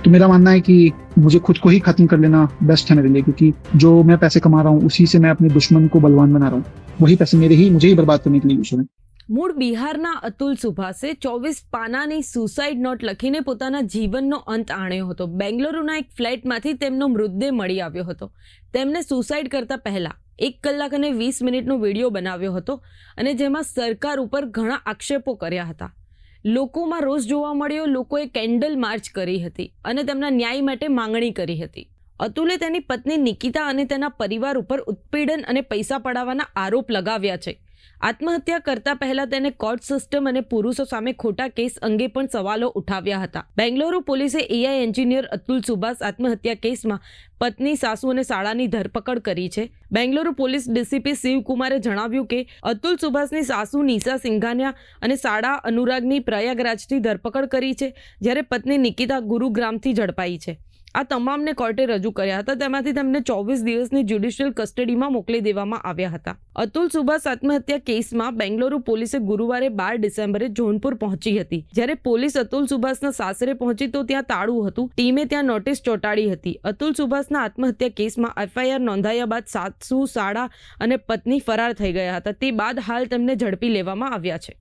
तो मेरा मानना है कि मुझे खुद को ही खत्म कर लेना बेस्ट है मेरे लिए क्योंकि जो मैं पैसे कमा रहा हूँ उसी से मैं अपने दुश्मन को बलवान बना रहा हूँ वही पैसे मेरे ही मुझे ही बर्बाद करने के लिए यूज हो रहे हैं મૂળ બિહારના અતુલ સુભાષે ચોવીસ પાનાની સુસાઇડ નોટ લખીને પોતાના જીવનનો અંત આણ્યો હતો બેંગ્લુરુના એક ફ્લેટમાંથી તેમનો મૃતદેહ મળી આવ્યો હતો તેમને સુસાઇડ કરતા પહેલા એક કલાક અને વીસ મિનિટનો વિડીયો બનાવ્યો હતો અને જેમાં સરકાર ઉપર ઘણા આક્ષેપો કર્યા હતા લોકોમાં રોષ જોવા મળ્યો, લોકોએ કેન્ડલ માર્ચ કરી હતી અને તેમના ન્યાય માટે માંગણી કરી હતી. અતુલે તેની પત્ની નિકિતા અને તેના પરિવાર ઉપર ઉત્પીડન અને પૈસા પડાવવાના આરોપ લગાવ્યા છે. આત્મહત્યા કરતા પહેલા તેને કોર્ટ સિસ્ટમ અને પુરુષો સામે ખોટા કેસ અંગે પણ સવાલો ઉઠાવ્યા હતા. બેંગ્લુરુ પોલીસે એઆઈ એન્જિનિયર અતુલ સુભાષ આત્મહત્યા કેસમાં પત્ની, સાસુ અને શાળાની ધરપકડ કરી છે. બેંગ્લુરુ પોલીસ ડીસીપી શિવકુમારે જણાવ્યું કે અતુલ સુભાષની સાસુ નિશા સિંઘાનિયા અને શાળા અનુરાગની પ્રયાગરાજથી ધરપકડ કરી છે, જ્યારે પત્ની નિકિતા ગુરુગ્રામથી ઝડપાઈ છે. આ તમામને કોર્ટે રજૂ કર્યા હતા. તેમાંથી તેમને ચોવીસ દિવસની જ્યુડિશિયલ કસ્ટડીમાં મોકલી દેવામાં આવ્યા હતા. અતુલ સુભાષ આત્મહત્યા કેસમાં બેંગલુરુ પોલીસે ગુરુવારે બાર ડિસેમ્બરે જોનપુર પહોંચી હતી. જ્યારે પોલીસ અતુલ સુભાષના સાસરે પહોંચી તો ત્યાં તાળું હતું. ટીમે ત્યાં નોટિસ ચોંટાડી હતી. અતુલ સુભાષના આત્મહત્યા કેસમાં એફઆઈઆર નોંધાયા બાદ સાસુ સાડા અને પત્ની ફરાર થઈ ગયા હતા. તે બાદ હાલ તેમને ઝડપી લેવામાં આવ્યા છે.